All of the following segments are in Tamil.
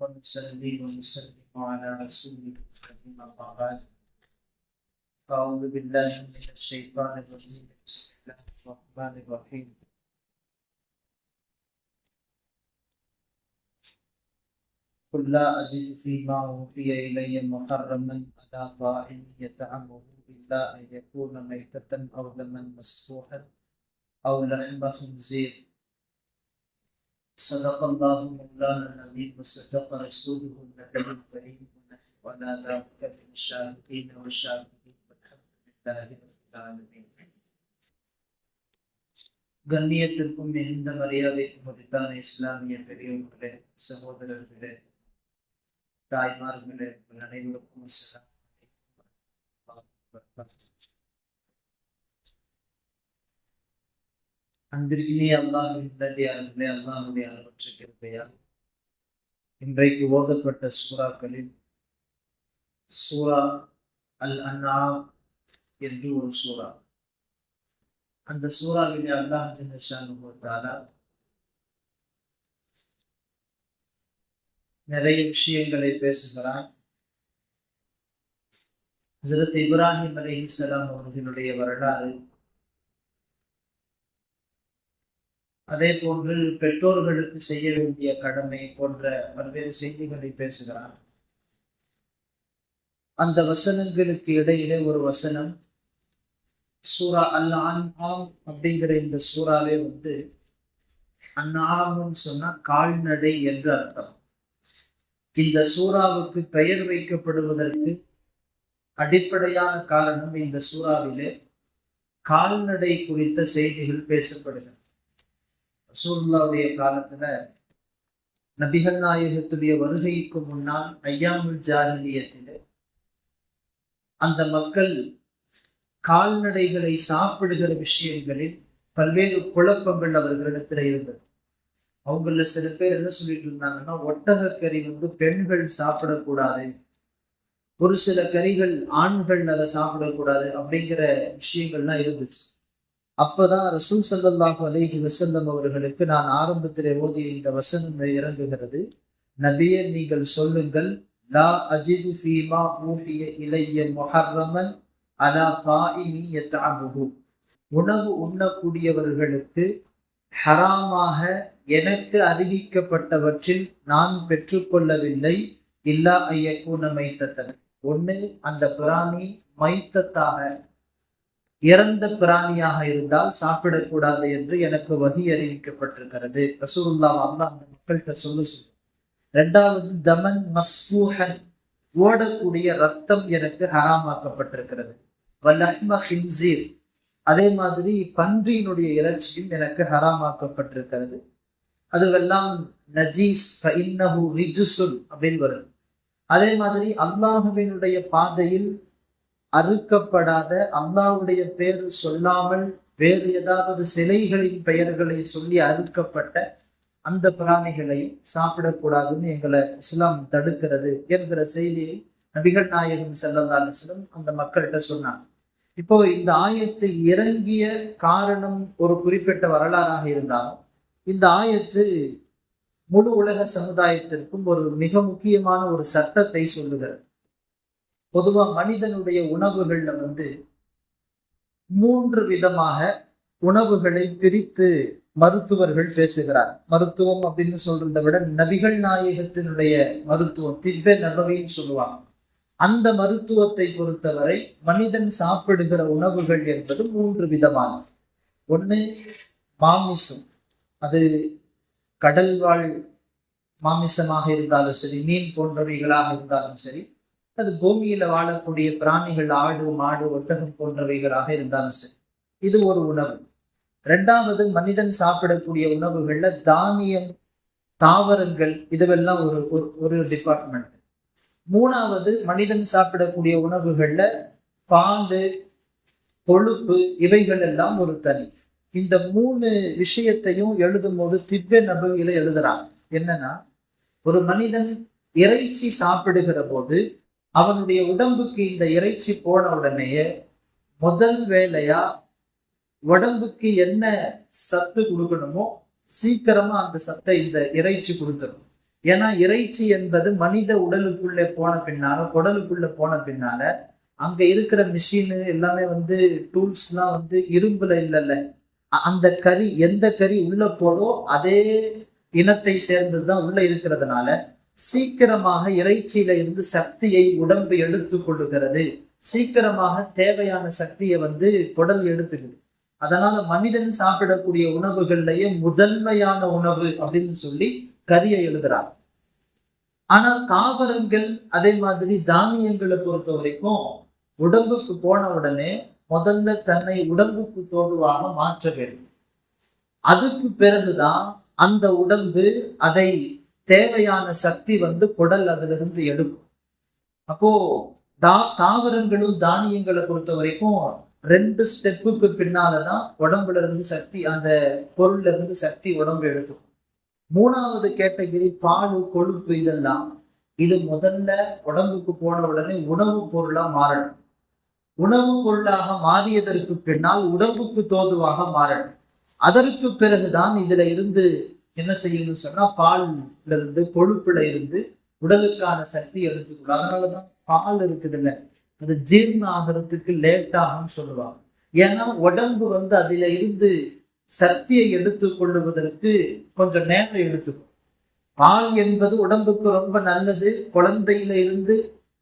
ونصلي ونسلم على رسوله الكريم أما بعد. أعوذ بالله من الشيطان الرجيم. بسم الله الرحمن الرحيم. قل لا أجد فيما أوحي إلي محرما على طاعم يطعمه إلا أن يكون ميتة أو دما مسفوحا أو لحم خنزير. صدق الله مولانا العظيم وصدق رسوله النبي الكريم ونحن على ذلك من الشاهدين والشاهدين والحمد لله رب العالمين கண்ணியத்திற்கும் மிகுந்த மரியாதைக்கும் உரித்தான இஸ்லாமிய பெரியவர்களே சகோதரர்களே தாய்மார்களே உங்கள் அனைவருக்கும் அஸ்ஸலாமு அன்பிற்கினே அல்லாஹின் நல்லடியார்களே அல்லாஹுடைய அளவற்ற கிருபையால் இன்றைக்கு ஓதப்பட்ட சூறாக்களில் சூரா அல் அன்னா என்று ஒரு சூறா. அந்த சூறாவிலே அல்லாஹ் ஜனஷானுத்தாலா நிறைய விஷயங்களை பேசுகிறார் ஹசரத் இப்ராஹிம் அலிஹிசலாம் அவர்களுடைய வரலாறு அதே போன்று பெற்றோர்களுக்கு செய்ய வேண்டிய கடமை போன்ற பல்வேறு செய்திகளை பேசுகிறார். அந்த வசனங்களுக்கு இடையிலே ஒரு வசனம் சூரா அல் ஆம் அப்படிங்கிற இந்த சூறாவே வந்து அந்நாமுன்னு சொன்னா கால்நடை என்று அர்த்தம். இந்த சூறாவுக்கு பெயர் வைக்கப்படுவதற்கு அடிப்படையான காரணம் இந்த சூறாவிலே கால்நடை குறித்த செய்திகள் பேசப்படுகிறது. ரசூல்லாவுடைய காலத்துல நபிகள் நாயகத்துடைய வருகைக்கு முன்னால் ஐயாமுல் ஜாகிலியத்திலே அந்த மக்கள் கால்நடைகளை சாப்பிடுகிற விஷயங்களில் பல்வேறு குழப்பங்கள் அவர்களிடத்துல இருந்தது. அவங்கள சில பேர் என்ன சொல்லிட்டு இருந்தாங்கன்னா ஒட்டக கறி வந்து பெண்கள் சாப்பிடக்கூடாது. ஒரு சில கறிகள் ஆண்கள் அதை சாப்பிடக்கூடாது அப்படிங்கிற விஷயங்கள்லாம் இருந்துச்சு. அப்பதான் ரசூல் சல்லாஹு அலேஹி வசல்லம் அவர்களுக்கு நான் ஆரம்பத்திலே ஓதிய இந்த வசனம் இறங்குகிறது. நபிய நீங்கள் சொல்லுங்கள் லா அஜிது ஃபீமா ஊஹிய இளைய மொஹர்ரமன் அலா தாயினி யத்தாமுகு உணவு உண்ணக்கூடியவர்களுக்கு ஹராமாக எனக்கு அறிவிக்கப்பட்டவற்றில் நான் பெற்றுக்கொள்ளவில்லை. இல்லா ஐயக்கூன மைத்தத்தன். ஒன்று அந்த பிராணி மைத்தத்தாக இறந்த பிராணியாக இருந்தால் சாப்பிடக்கூடாது என்று எனக்கு வகி அறிவிக்கப்பட்டிருக்கிறது. ரசூல்லா அல்லா அந்த மக்கள்கிட்ட சொல்ல சொல்லு. ரெண்டாவது தமன் மஸ்பூஹன் ஓடக்கூடிய ரத்தம் எனக்கு ஹராமாக்கப்பட்டிருக்கிறது. வல்லஹ்ம ஹின்சீர் அதே மாதிரி பன்றியினுடைய இறைச்சியும் எனக்கு ஹராமாக்கப்பட்டிருக்கிறது. அதுவெல்லாம் நஜீஸ் ரிஜுசுல் அப்படின்னு வருது அதே மாதிரி அல்லாஹுவினுடைய பாதையில் அறுக்கப்படாத அல்லாவுடைய பேர் சொல்லாமல் வேறு ஏதாவது சிலைகளின் பெயர்களை சொல்லி அறுக்கப்பட்ட அந்த பிராணிகளையும் சாப்பிடக்கூடாதுன்னு எங்களை இஸ்லாம் தடுக்கிறது என்கிற செய்தியை நபிகள் நாயகன் செல்லந்தாலும் அந்த மக்கள்கிட்ட சொன்னாங்க. இப்போ இந்த ஆயத்து இறங்கிய காரணம் ஒரு குறிப்பிட்ட வரலாறாக இருந்தாலும் இந்த ஆயத்து முழு உலக சமுதாயத்திற்கும் ஒரு மிக முக்கியமான ஒரு சட்டத்தை சொல்லுகிறது. பொதுவா மனிதனுடைய உணவுகள்ல வந்து மூன்று விதமாக உணவுகளை பிரித்து மருத்துவர்கள் பேசுகிறார். மருத்துவம் அப்படின்னு சொல்றதை விட நபிகள் நாயகத்தினுடைய மருத்துவம் திவ்ய நபவின்னு சொல்லுவாங்க. அந்த மருத்துவத்தை பொறுத்தவரை மனிதன் சாப்பிடுகிற உணவுகள் என்பது மூன்று விதமான ஒன்று மாமிசம். அது கடல்வாழ் மாமிசமாக இருந்தாலும் சரி மீன் போன்றவைகளாக இருந்தாலும் சரி அது பூமியில வாழக்கூடிய பிராணிகள் ஆடு மாடு ஒட்டகம் போன்றவைகளாக இருந்தாலும் சரி. இது ஒரு உணவு. ரெண்டாவது மனிதன் சாப்பிடக்கூடிய உணவுகள்ல தானியம் தாவரங்கள் இதுவெல்லாம் ஒரு ஒரு டிபார்ட்மெண்ட் மூணாவது மனிதன் சாப்பிடக்கூடிய உணவுகள்ல பால் கொழுப்பு இவைகள் எல்லாம் ஒரு தனி. இந்த மூணு விஷயத்தையும் எழுதும் போது திவ்ய நபவியில எழுதுறாங்க. என்னன்னா ஒரு மனிதன் இறைச்சி சாப்பிடுகிற போது அவனுடைய உடம்புக்கு இந்த இறைச்சி போன உடனேயே முதல் வேலையா உடம்புக்கு என்ன சத்து கொடுக்கணுமோ சீக்கிரமா அந்த சத்தை இந்த இறைச்சி கொடுத்துரும். ஏன்னா இறைச்சி என்பது மனித உடலுக்குள்ளே போன பின்னால குடலுக்குள்ள போன பின்னால அங்க இருக்கிற மிஷின் எல்லாமே வந்து டூல்ஸ்லாம் வந்து இரும்புல இல்லைல்ல. அந்த கறி எந்த கறி உள்ள போதோ அதே இனத்தை சேர்ந்ததுதான் உள்ள இருக்கிறதுனால சீக்கிரமாக இறைச்சியில இருந்து சக்தியை உடம்பு எடுத்து கொள்ளுகிறது. சீக்கிரமாக தேவையான சக்தியை வந்து குடல் எடுத்துக்குது. அதனால மனிதன் சாப்பிடக்கூடிய உணவுகள்லயே முதன்மையான உணவு அப்படின்னு சொல்லி கரியை எழுதுறாங்க. ஆனா தாவரங்கள் அதே மாதிரி தானியங்களை பொறுத்த வரைக்கும் உடம்புக்கு போன உடனே முதல்ல தன்னை உடம்புக்கு தோடுவாக மாற்ற வேண்டும். அதுக்கு பிறகுதான் அந்த உடம்பு அதை தேவையான சக்தி வந்து குடல் அதிலிருந்து எடுக்கும். அப்போ தா தாவரங்களும் தானியங்களை பொறுத்த வரைக்கும் ரெண்டு ஸ்டெப்புக்கு பின்னாலதான் உடம்புல இருந்து சக்தி அந்த பொருள்ல இருந்து சக்தி உடம்பு எடுத்துக்கும் மூணாவது கேட்டகிரி பால் கொழுப்பு இதெல்லாம். இது முதல்ல உடம்புக்கு போன உடனே உணவு பொருளா மாறணும். உணவு பொருளாக மாறியதற்கு பின்னால் உடம்புக்கு தோதுவாக மாறணும். அதற்கு பிறகுதான் இதுல இருந்து என்ன செய்யணும்னு சொன்னா பால்ல இருந்து கொழுப்புல இருந்து உடலுக்கான சக்தி எடுத்துக்கணும் அதனாலதான் பால் இருக்குதுல்ல அது ஜீர்ணம் ஆகிறதுக்கு லேட் ஆகும்னு சொல்லுவாங்க. ஏன்னா உடம்பு வந்து அதுல இருந்து சக்தியை எடுத்து கொள்ளுவதற்கு கொஞ்சம் நேரம் எடுத்துக்கும். பால் என்பது உடம்புக்கு ரொம்ப நல்லது. குழந்தையில இருந்து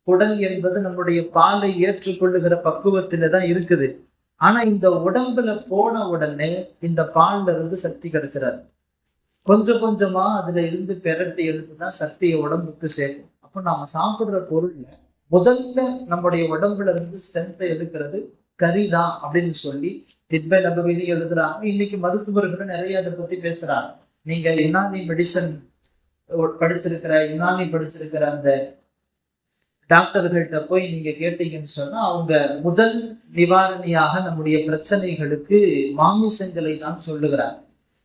குடல் என்பது நம்முடைய பாலை ஏற்றுக்கொள்ளுகிற பக்குவத்தில தான் இருக்குது. ஆனா இந்த உடம்புல போன உடனே இந்த பால்ல இருந்து சக்தி கிடைச்சிடாது கொஞ்சம் கொஞ்சமா அதுல இருந்து பெறட்டு எடுத்து தான் சக்தியை உடம்புக்கு சேர்க்கும். அப்போ நாம சாப்பிடுற பொருள்ல முதல்ல நம்முடைய உடம்புல இருந்து ஸ்ட்ரென்த்தை எடுக்கிறது கரிதான் அப்படின்னு சொல்லி திட்பை நபவிலி எழுதுறாங்க. இன்னைக்கு மருத்துவர்களும் நிறைய அதை பத்தி பேசுறாங்க. நீங்க யுனானி மெடிசன் படிச்சிருக்கிற யுனானி படிச்சிருக்கிற அந்த டாக்டர்கள்ட்ட போய் நீங்க கேட்டீங்கன்னு சொன்னா அவங்க முதல் நிவாரணியாக நம்முடைய பிரச்சனைகளுக்கு மாமிசங்களை தான் சொல்லுகிறாங்க.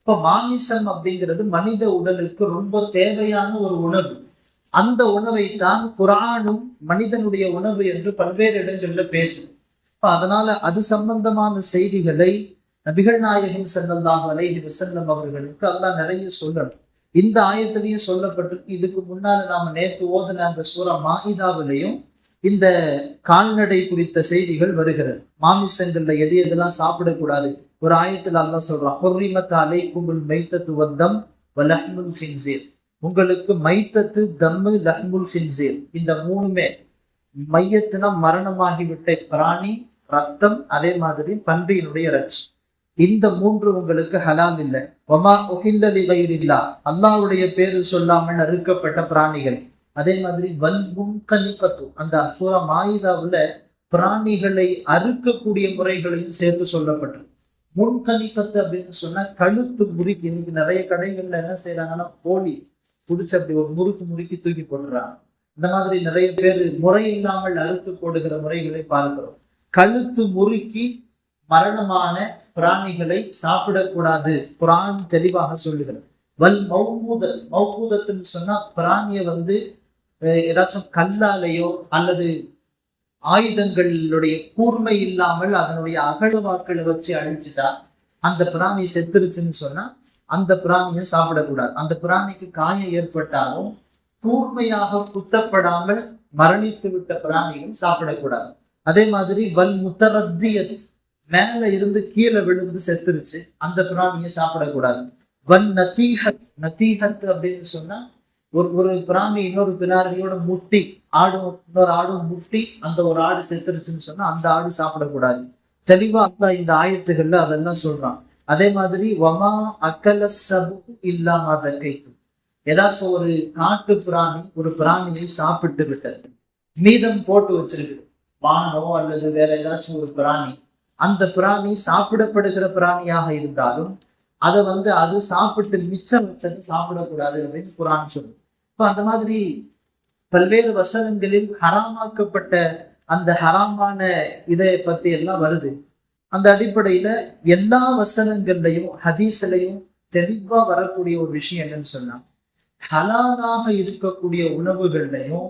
இப்ப மாமிசம் அப்படிங்கிறது மனித உடலுக்கு ரொம்ப தேவையான ஒரு உணவு. அந்த உணவை தான் குரானும் மனிதனுடைய உணவு என்று பல்வேறு இடங்களில் பேசுது. இப்ப அதனால அது சம்பந்தமான செய்திகளை நபிகள் நாயகம் செல்லல்லாஹு அலைஹி வசல்லம் அவர்களுக்கு அல்லாஹ் நிறைய சொல்லணும். இந்த ஆயத்திலையும் சொல்லப்பட்டிருக்கு இதுக்கு முன்னால் நாம நேற்று ஓதன அந்த சூரா மாஹிதாவிலையும் இந்த கால்நடை குறித்த செய்திகள் வருகிறது. மாமிசங்கள்ல எது எதெல்லாம் சாப்பிடக்கூடாது ஒரு ஆயத்தில் அல்லாஹ் சொல்றான் பொர்ரிமத் அலைக்குமுல் மைத்தத்து வந்தம் லஹ்முல் ஃபின்சீர் உங்களுக்கு மைத்தத்து தம்மு லஹ்முல் ஃபின்சீர் இந்த மூணுமே மையத்தினா மரணமாகிவிட்ட பிராணி ரத்தம் அதே மாதிரி பன்றியினுடைய ரட்சி. இந்த மூன்று உங்களுக்கு ஹலால் இல்லை. ஒமா ஒஹில்லலி கயிறில்லா அல்லாவுடைய பேரு சொல்லாமல் அறுக்கப்பட்ட பிராணிகள். அதே மாதிரி வல் முன்கனிப்பத்து அந்த சூரா மாயிதாவுல பிராணிகளை அறுக்கக்கூடிய முறைகளையும் சேர்த்து சொல்லப்பட்டது முன்கணிப்பத்து அப்படின்னு சொன்னா கழுத்து முறுக்கி இன்னைக்கு நிறைய கடைகள்ல என்ன செய்யறாங்கன்னா கோழி புடிச்சு அப்படி ஒரு முறுக்கு முறுக்கி தூக்கி போடுறாங்க இந்த மாதிரி நிறைய பேர் முறை இல்லாமல் அறுத்து போடுகிற முறைகளை பார்க்கிறோம். கழுத்து முறுக்கி மரணமான பிராணிகளை சாப்பிடக்கூடாது குரான் தெளிவாக சொல்லுகிறது. வல் மௌபூதத் மௌபூதத்துன்னு சொன்னா பிராணியை வந்து ஏதாச்சும் கல்லாலேயோ அல்லது ஆயுதங்களுடைய கூர்மை இல்லாமல் அதனுடைய அகழ்வாக்களை வச்சு அழிச்சுட்டா அந்த பிராணி செத்துருச்சுன்னு சொன்னா அந்த பிராணியை சாப்பிடக்கூடாது. அந்த பிராணிக்கு காயம் ஏற்பட்டாலும் கூர்மையாக குத்தப்படாமல் மரணித்து விட்ட பிராணியும் சாப்பிடக்கூடாது. அதே மாதிரி வல் முத்தரத்தியத் மேல இருந்து கீழே விழுந்து செத்துருச்சு அந்த பிராணியை சாப்பிடக்கூடாது. வன் நத்தீஹத் நத்தீஹத் அப்படின்னு சொன்னா ஒரு ஒரு பிராணி இன்னொரு பிராணியோட முட்டி ஆடும் இன்னொரு ஆடும் முட்டி அந்த ஒரு ஆடு செத்துருச்சுன்னு சொன்னா அந்த ஆடு சாப்பிடக்கூடாது. தெளிவா அந்த இந்த ஆயத்துகள்ல அதெல்லாம் சொல்றான். அதே மாதிரி வமா அக்கல சபு இல்லாம கைத்து ஏதாச்சும் ஒரு காட்டு பிராணி ஒரு பிராணியை சாப்பிட்டு விட்டது. மீதம் போட்டு வச்சிருக்கு வானோ அல்லது வேற ஏதாச்சும் ஒரு பிராணி. அந்த பிராணி சாப்பிடப்படுகிற பிராணியாக இருந்தாலும் அதை வந்து அது சாப்பிட்டு மிச்சம் வச்சது சாப்பிடக்கூடாது அப்படின்னு குரான் சொல்லும் இப்போ அந்த மாதிரி பல்வேறு வசனங்களில் ஹராமாக்கப்பட்ட அந்த ஹராமான இதை பத்தி எல்லாம் வருது. அந்த அடிப்படையில எல்லா வசனங்கள்லையும் ஹதீஸ்லையும் தெளிவா வரக்கூடிய ஒரு விஷயம் என்னன்னு சொன்னா ஹலாலாக இருக்கக்கூடிய உணவுகள்லையும்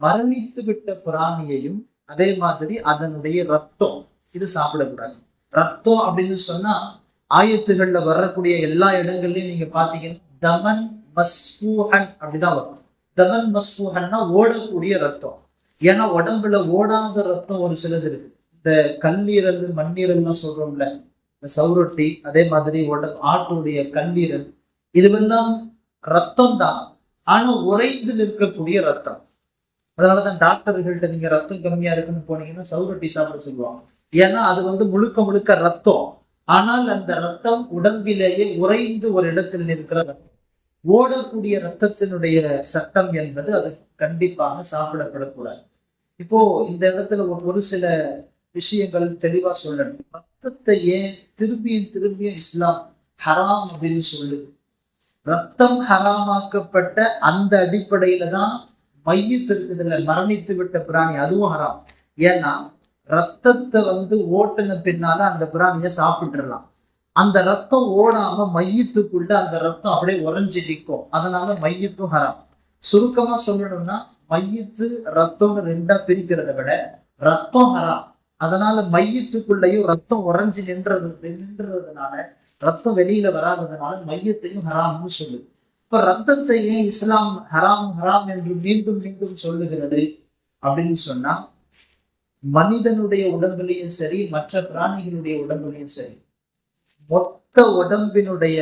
மரணித்து விட்ட பிராணியையும் அதே மாதிரி அதனுடைய ரத்தம் இது சாப்பிடக்கூடாது. ரத்தம் அப்படின்னு சொன்னா ஆயத்துகள்ல வரக்கூடிய எல்லா இடங்கள்லயும் நீங்க பாத்தீங்கன்னா தமன் மஸ்பூஹன் அப்படிதான் வரும். தமன் மஸ்பூஹன்னா ஓடக்கூடிய ரத்தம். ஏன்னா உடம்புல ஓடாத ரத்தம் ஒரு சிலது இருக்கு. இந்த கல்லீரல் மண்ணீரல்லாம் சொல்றோம்ல இந்த சவுரொட்டி அதே மாதிரி உடல் ஆட்டுடைய கல்லீரல் இதுவெல்லாம் ரத்தம் தான் ஆனா உறைந்து நிற்கக்கூடிய ரத்தம். அதனாலதான் டாக்டர்கள்ட்ட நீங்க ரத்தம் கம்மியா இருக்குன்னு போனீங்கன்னா சவுரொட்டி சாப்பிட சொல்லுவாங்க. ஏன்னா அது வந்து முழுக்க முழுக்க ரத்தம். ஆனால் அந்த ரத்தம் உடம்பிலேயே உறைந்து ஒரு இடத்தில் நிற்கிற ரத்தம். ஓடக்கூடிய ரத்தத்தினுடைய சட்டம் என்பது அது கண்டிப்பாக சாப்பிடப்படக்கூடாது. இப்போ இந்த இடத்துல ஒரு- சில விஷயங்கள் தெளிவா சொல்லணும். ரத்தத்தை ஏன் திரும்பியும் திரும்பியும் இஸ்லாம் ஹராம் அப்படின்னு சொல்லுது. ரத்தம் ஹராமாக்கப்பட்ட அந்த அடிப்படையில தான் மையத்து மரணித்து விட்ட பிராணி அதுவும் ஹராம். ஏன்னா ரத்தத்தை வந்து ஓட்டுன பின்னால அந்த பிராணியை சாப்பிட்டுடலாம். அந்த ரத்தம் ஓடாம மையத்துக்குள்ள அந்த ரத்தம் அப்படியே உறைஞ்சி நிற்கும். அதனால மையத்தும் ஹராம் சுருக்கமா சொல்லணும்னா மையத்து ரத்தம்னு ரெண்டா பிரிக்கிறத விட ரத்தம் ஹராம் அதனால மையத்துக்குள்ளேயும் ரத்தம் உறைஞ்சி நின்றது நின்றதுனால ரத்தம் வெளியில வராததுனால மையத்தையும் ஹராம்னு சொல்லுது. இப்ப ரத்தத்தை ஏன் இஸ்லாம் ஹராம் ஹராம் என்று மீண்டும் மீண்டும் சொல்லுகிறது அப்படின்னு சொன்னா மனிதனுடைய உடம்புலையும் சரி மற்ற பிராணிகளுடைய உடம்புலையும் சரி மொத்த உடம்பினுடைய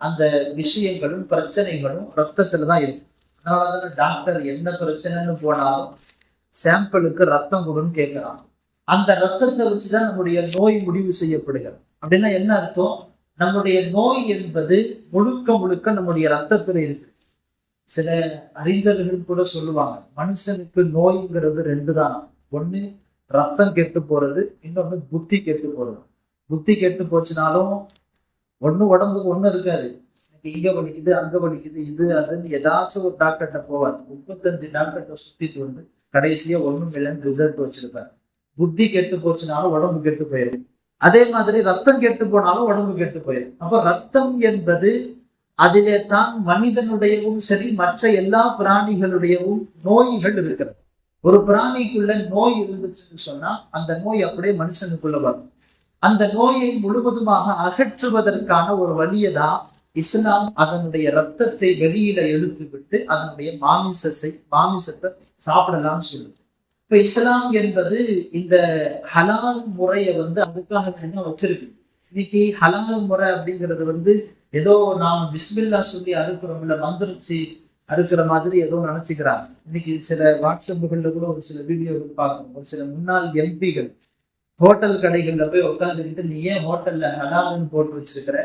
அந்த விஷயங்களும் பிரச்சனைகளும் ரத்தத்துல தான் இருக்கு. அதனாலதான் டாக்டர் என்ன பிரச்சனைன்னு போனாலும் சாம்பிளுக்கு ரத்தம் கொடுன்னு கேட்கிறான் அந்த ரத்தத்தை வச்சுதான் நம்முடைய நோய் முடிவு செய்யப்படுகிறது. அப்படின்னா என்ன அர்த்தம்? நம்முடைய நோய் என்பது முழுக்க முழுக்க நம்முடைய ரத்தத்துல இருக்கு. சில அறிஞர்கள் கூட சொல்லுவாங்க மனுஷனுக்கு நோய்ங்கிறது ரெண்டு தான் ஒண்ணு ரத்தம் கெட்டு போறது இன்னொன்னு புத்தி கெட்டு போறது. புத்தி கெட்டு போச்சுனாலும் ஒன்று உடம்புக்கு ஒன்றும் இருக்காது. இங்க வலிக்குது அங்க வலிக்குது இது அதுன்னு ஏதாச்சும் ஒரு டாக்டர்கிட்ட போவார். முப்பத்தஞ்சு டாக்டர்கிட்ட சுத்திட்டு வந்து கடைசியா ஒண்ணும் இல்லைன்னு ரிசல்ட் வச்சிருப்பார். புத்தி கெட்டு போச்சுனாலும் உடம்பு கெட்டு போயிடும் அதே மாதிரி ரத்தம் கெட்டு போனாலும் உடம்பு கெட்டு போயிடும் அப்போ ரத்தம் என்பது அதிலே தான் மனிதனுடையவும் சரி மற்ற எல்லா பிராணிகளுடையவும் நோய்கள் இருக்கிறது. ஒரு பிராணிக்குள்ள நோய் இருந்துச்சுன்னு சொன்னா அந்த நோய் அப்படியே மனுஷனுக்குள்ள வரும். அந்த நோயை முழுவதுமாக அகற்றுவதற்கான ஒரு வழியை தான் இஸ்லாம் அதனுடைய ரத்தத்தை வெளியில எடுத்து விட்டு அதனுடைய மாமிசத்தை மாமிசத்தை சாப்பிடலாம்னு சொல்லுது. இப்ப இஸ்லாம் என்பது இந்த ஹலால் முறையை வந்து அதுக்காக என்ன வச்சிருக்கு. இன்னைக்கு ஹலால் முறை அப்படிங்கிறது வந்து ஏதோ நாம் பிஸ்மில்லா சொல்லி அறுக்கிறோம்ல மந்திரிச்சு அறுக்கிற மாதிரி ஏதோ நினைச்சுக்கிறாங்க. இன்னைக்கு சில வாட்ஸ்அப்புகள்ல கூட ஒரு சில வீடியோகள் பார்க்கணும். ஒரு சில முன்னாள் எம்பிகள் ஹோட்டல் கடைகளில் போய் உட்காந்துக்கிட்டு நீ ஏன் ஹோட்டல்ல ஹலால்னு போட்டு வச்சிருக்கிற?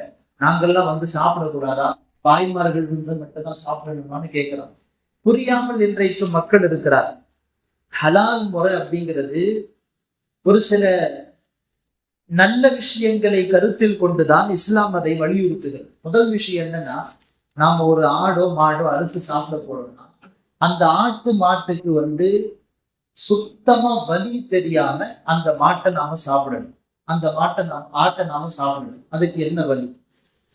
நாங்கள்லாம் வந்து சாப்பிடக்கூடாதா பாய்மார்கள் வந்து மட்டும் தான் சாப்பிடணுமான்னு கேட்கிறோம் புரியாமல் இன்றைக்கு மக்கள் இருக்கிறார். ஹலால் முறை அப்படிங்கிறது ஒரு சில நல்ல விஷயங்களை கருத்தில் கொண்டுதான் இஸ்லாம் அதை வலியுறுத்துகிறது. முதல் விஷயம் என்னன்னா நாம ஒரு ஆடோ மாடோ அறுத்து சாப்பிட போறோம்னா அந்த ஆட்டு மாட்டுக்கு வந்து சுத்தமா வலி தெரியாம அந்த மாட்டை நாம சாப்பிடணும். அந்த மாட்டை நாம் ஆட்டை நாம சாப்பிடணும். அதுக்கு என்ன வலி?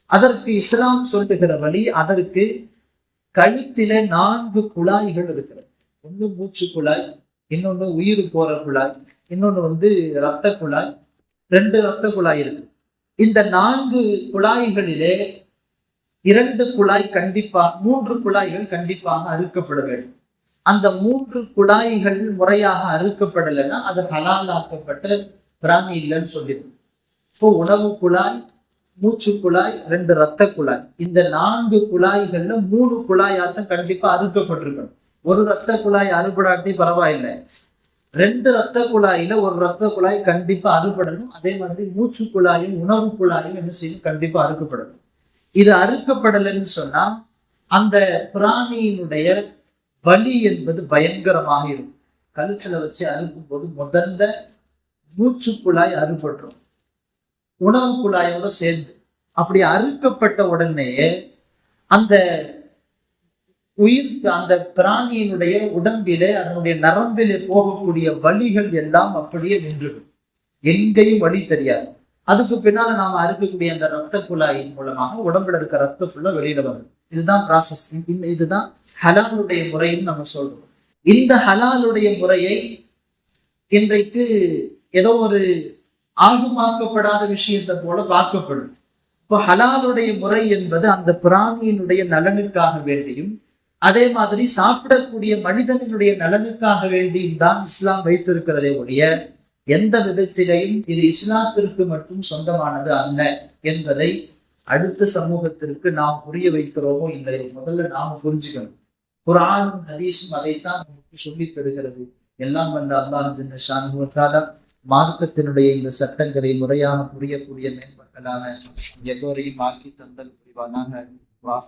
அதற்கு இஸ்லாம் சொல்லுகிற வழி அதற்கு கழுத்தில நான்கு குழாய்கள் இருக்கிறது. ஒன்று மூச்சு குழாய் இன்னொன்னு உயிர் போற குழாய் இன்னொன்னு வந்து இரத்த குழாய் ரெண்டு இரத்த குழாய் இருக்கு. இந்த நான்கு குழாய்களிலே இரண்டு குழாய் கண்டிப்பா மூன்று குழாய்கள் கண்டிப்பாக அறுக்கப்பட வேண்டும். அந்த மூன்று குழாய்கள் முறையாக அறுக்கப்படலைன்னா அது ஹலாலாக்கப்பட்ட பிராணி இல்லைன்னு சொல்லிடும். இப்போ உணவு குழாய் மூச்சு குழாய் ரெண்டு ரத்த குழாய். இந்த நான்கு குழாய்கள்ல மூணு குழாயாச்சும் கண்டிப்பா அறுக்கப்பட்டிருக்கணும். ஒரு ரத்த குழாய் அறுபடாட்டி பரவாயில்லை. ரெண்டு ரத்த குழாயில ஒரு ரத்த குழாய் கண்டிப்பா அறுபடணும். அதே மாதிரி மூச்சு குழாயும் உணவு குழாயும் என்ன செய்யணும் கண்டிப்பா அறுக்கப்படணும். இது அறுக்கப்படலைன்னு சொன்னா அந்த பிராணியினுடைய வலி என்பது பயங்கரமாக இருக்கும். கழுத்துல வச்சு அறுக்கும் போது முதல்ல மூச்சு குழாய் அறுபட்டுரும். உணவு குழாயோட சேர்ந்து. அப்படி அறுக்கப்பட்ட உடனேயே அந்த உயிர் அந்த பிராணியினுடைய உடம்பிலே அதனுடைய நரம்பிலே போகக்கூடிய வலிகள் எல்லாம் அப்படியே நின்றுடும். எங்கேயும் வழி தெரியாது. அதுக்கு பின்னால நாம அறுக்கக்கூடிய அந்த ரத்த குழாயின் மூலமாக உடம்புல இருக்க ரத்தம் ஃபுல்லா வெளியில வரும். இதுதான் ப்ராசஸ் இந்த இதுதான் ஹலாலுடைய முறைன்னு நம்ம சொல்றோம். இந்த ஹலாலுடைய முறையை இன்றைக்கு ஏதோ ஒரு ஆகுமாக்கப்படாத விஷயத்தை போல பார்க்கப்படும். இப்போ ஹலாலுடைய முறை என்பது அந்த பிராணியினுடைய நலனுக்காக வேண்டியும் அதே மாதிரி சாப்பிடக்கூடிய மனிதனுடைய நலனுக்காக வேண்டியும் தான் இஸ்லாம் வைத்திருக்கிறதே ஒழிய எந்த விதத்திலையும் இது இஸ்லாத்திற்கு மட்டும் சொந்தமானது அல்ல என்பதை அடுத்த சமூகத்திற்கு நாம் புரிய வைக்கிறோமோ இல்லையோ? முதல்ல நாம புரிஞ்சுக்கணும். குரானும் ஹதீஸும் அதைத்தான் நமக்கு சொல்லித் தருகிறது. எல்லாம் வந்த அல்லாஹ் ஷானுவத்தால மார்க்கத்தினுடைய இந்த சட்டங்களை முறையான புரியக்கூடிய மேம்பட்டலான எல்லோரையும் ஆக்கி தந்தல் புரிவானாக.